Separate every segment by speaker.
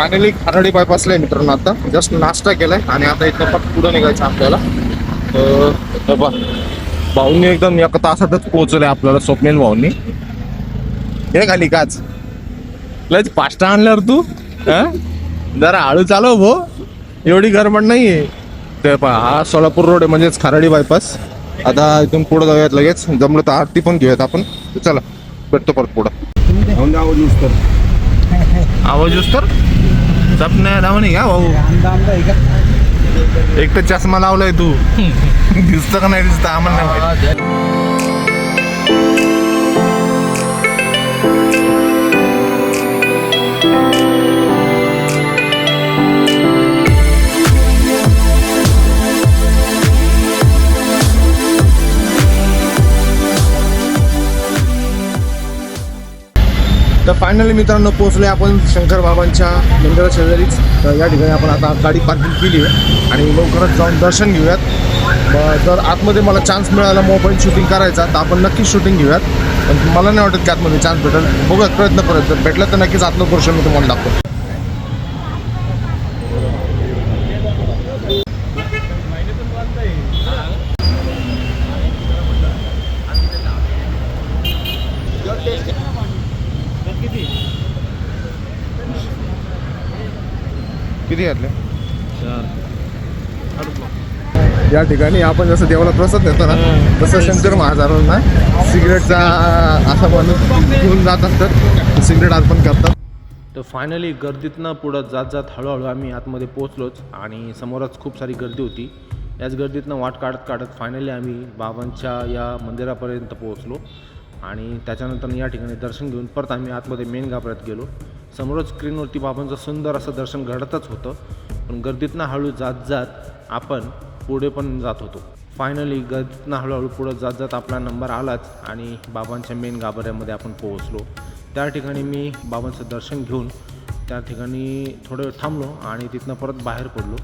Speaker 1: Finally Khardi बायपासला आहे मित्रांनो आता. जस्ट नाश्ता केलाय आणि आता इथं पण पुढं निघायचं आपल्याला. तर बघ, भाऊंनी एकदम एका तासातच पोहोचवलंय आपल्याला स्वप्नील भाऊंनी. हे खाली काच. लयच पाष्टा आणल्यावर तू? जरा हळू चालव भो एवढी गरबड नाहीये. ते पहा हा सोलापूर रोड आहे म्हणजेच खारडी बायपास आता इथून पुढं जाऊयात लगेच. जमलं तर आरती पण घेऊयात आपण. चला भेटतो परत पुढं. आवाज येऊस तर? सपन्या धावणी का भाऊ? एक तर चष्मा लावलाय तू. दिसतं का नाही दिसतं? आम्हाला नाही तर फायनली मित्रांनो पोहोचले आपण शंकर बाबांच्या मंदिरा शेजारीच. तर या ठिकाणी आपण आता गाडी पार्किंग केली आहे आणि लवकरच जाऊन दर्शन घेऊयात. जर आतमध्ये मला चान्स मिळाला मोबाईल शूटिंग करायचा तर आपण नक्कीच शूटिंग घेऊयात. पण मला नाही वाटत की आतमध्ये चान्स भेटेल. बघूयात प्रयत्न करत जर तर नक्कीच आतलं दर्शन मी तुम्हाला दाखवतो. किती घातले? या ठिकाणी आपण जसं देवाला प्रसाद देतो ना तसं शंकर महाराजांना सिगरेटचा असा माणूस घेऊन जात असतात. सिगरेट अर्पण करतात.
Speaker 2: तर फायनली गर्दीतनं पुढं जात जात हळूहळू आम्ही आतमध्ये पोहोचलोच आणि समोरच खूप सारी गर्दी होती. याच गर्दीतनं वाट काढत काढत फायनली आम्ही बाबांच्या या मंदिरापर्यंत पोहोचलो आणि त्याच्यानंतर या ठिकाणी दर्शन घेऊन परत आम्ही आतमध्ये मेन गाभाऱ्यात गेलो. समोरच स्क्रीनवरती बाबांचं सुंदर असं दर्शन घडतच होतं. पण गर्दीतनं हळू जात जात आपण पुढे पण जात होतो. फायनली गर्दीतनं हळूहळू पुढं जात जात आपला नंबर आलाच आणि बाबांच्या मेन गाभाऱ्यामध्ये आपण पोहोचलो. त्या ठिकाणी मी बाबांचं दर्शन घेऊन त्या ठिकाणी थोडं थांबलो आणि तिथनं परत बाहेर पडलो.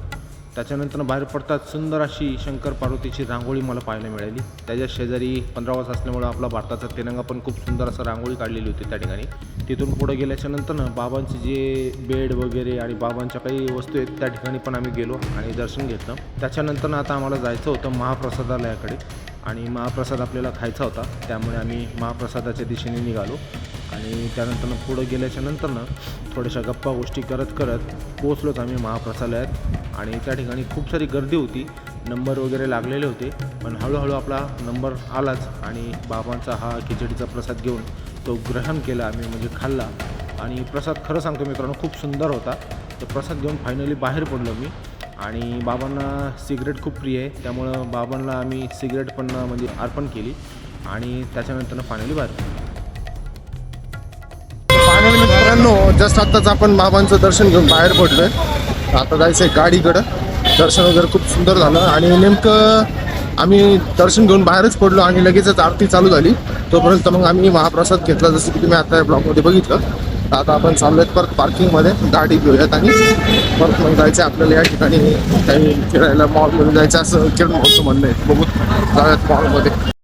Speaker 2: त्याच्यानंतर बाहेर पडतात सुंदर अशी शंकर पार्वतीची रांगोळी मला पाहायला मिळाली. त्याच्या शेजारी पंधरा वर्ष असल्यामुळं आपला भारताचा तिरंगा पण खूप सुंदर असं रांगोळी काढलेली होती त्या ठिकाणी. तिथून पुढे गेल्याच्यानंतर बाबांचे जे बेड वगैरे आणि बाबांच्या काही वस्तू आहेत त्या ठिकाणी पण आम्ही गेलो आणि दर्शन घेतलं. त्याच्यानंतर आता आम्हाला जायचं होतं महाप्रसादालयाकडे आणि महाप्रसाद आपल्याला खायचा होता. त्यामुळे आम्ही महाप्रसादाच्या दिशेने निघालो. आणि त्यानंतर पुढं गेल्याच्या नंतरनं थोड्याशा गप्पा गोष्टी करत करत पोचलोच आम्ही महाप्रसालयात. आणि त्या ठिकाणी खूप सारी गर्दी होती. नंबर वगैरे लागलेले होते. पण हळूहळू आपला नंबर आलाच आणि बाबांचा हा खिचडीचा प्रसाद घेऊन तो ग्रहण केला आम्ही म्हणजे खाल्ला. आणि प्रसाद खरं सांगतो मित्रांनो खूप सुंदर होता. तर प्रसाद घेऊन फायनली बाहेर पडलो मी. आणि बाबांना सिगरेट खूप प्रिय आहे. त्यामुळं बाबांना आम्ही सिगरेट पण म्हणजे अर्पण केली. आणि त्याच्यानंतर फायनली बाहेर पडलो.
Speaker 1: मित्रांनो जस्ट आत्ताच आपण बाबांचं दर्शन घेऊन बाहेर पडलोय. आता जायचं आहे गाडीकडं. दर्शन वगैरे खूप सुंदर झालं आणि नेमकं आम्ही दर्शन घेऊन बाहेरच पडलो आणि लगेचच आरती चालू झाली. तोपर्यंत मग आम्ही महाप्रसाद घेतला जसं की तुम्ही आता या ब्लॉगमध्ये बघितलं. तर आता आपण चाललोय परत पार्किंगमध्ये गाडी घेऊयात आणि परत मग जायचं आहे आपल्याला या ठिकाणी काही फिरायला मॉलमध्ये जायचं असं किरण मॉलचं म्हणणं आहे. बघू जाऊयात मॉलमध्ये